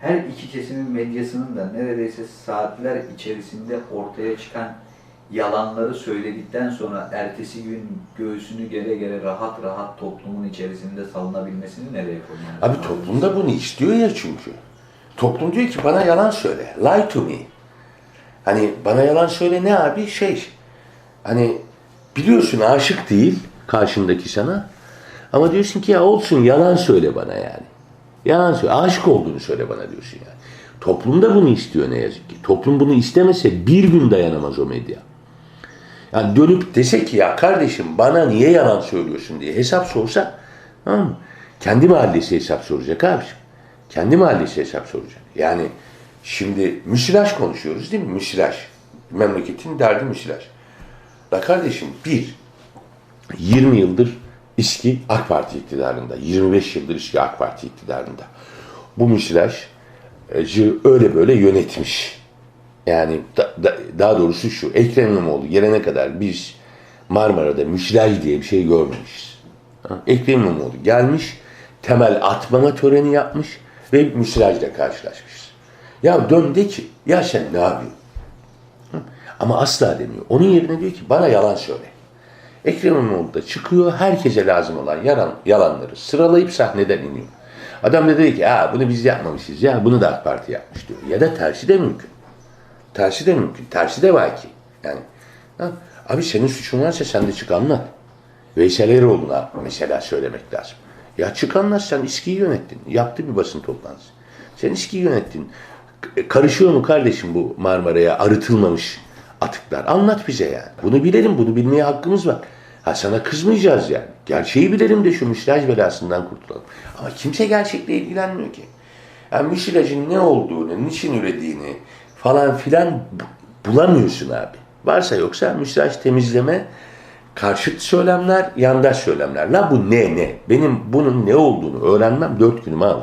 Her iki kesimin medyasının da neredeyse saatler içerisinde ortaya çıkan yalanları söyledikten sonra ertesi gün göğsünü gere gere rahat rahat toplumun içerisinde salınabilmesini nereye koyuyorsunuz? Abi toplum da bunu istiyor ya çünkü. Toplum diyor ki bana yalan söyle. Lie to me. Hani bana yalan söyle ne abi? Şey. Hani biliyorsun aşık değil karşındaki sana. Ama diyorsun ki ya olsun yalan söyle bana yani. Yalan söyle. Aşık olduğunu söyle bana diyorsun yani. Toplum da bunu istiyor ne yazık ki. Toplum bunu istemese bir gün dayanamaz o medya. Yani dönüp dese ki ya kardeşim bana niye yalan söylüyorsun diye hesap sorsa tamam mı? Kendi mahallesi hesap soracak abiciğim. Kendi mahallesi hesap soracak. Yani şimdi müsilaj konuşuyoruz değil mi? Müsilaj. Memleketin derdi müsilaj. La kardeşim bir, 20 yıldır İSKİ AK Parti iktidarında. 25 yıldır İSKİ AK Parti iktidarında. Bu müsilajcı öyle böyle yönetmiş. Yani da- da- daha doğrusu şu, Ekrem İmamoğlu gelene kadar biz Marmara'da müsilaj diye bir şey görmemişiz. Ha? Ekrem İmamoğlu gelmiş, temel atmama töreni yapmış ve müsilajla karşılaşmışız. Ya dön de ki, ya sen ne yapıyorsun? Ama asla demiyor. Onun yerine diyor ki bana yalan söyle. Ekrem İmamoğlu da çıkıyor, herkese lazım olan yalan, yalanları sıralayıp sahneden iniyor. Adam da dedi ki, ha bunu biz yapmamışız ya, bunu da AK Parti yapmış diyor. Ya da tersi de mümkün. Tersi de mümkün. Tersi de var ki. Yani ha, abi senin suçun varsa sen de çık anlat. Veysel Eroğlu'na mesela söylemek lazım. Ya çık anlat sen İSKİ'yi yönettin. Yaptı bir basın toplantısı. Sen İSKİ'yi yönettin. Karışıyor mu kardeşim bu Marmara'ya arıtılmamış atıklar? Anlat bize yani. Bunu bilelim. Bunu bilmeye hakkımız var. Ha sana kızmayacağız yani. Gerçeği bilelim de şu müsilaj belasından kurtulalım. Ama kimse gerçekle ilgilenmiyor ki. Yani müsilajın ne olduğunu, niçin ürediğini falan filan bu- bulamıyorsun abi. Varsa yoksa müsilaj temizleme karşıt söylemler, yandaş söylemler. La bu ne ne? Benim bunun ne olduğunu öğrenmem dört günümü alır.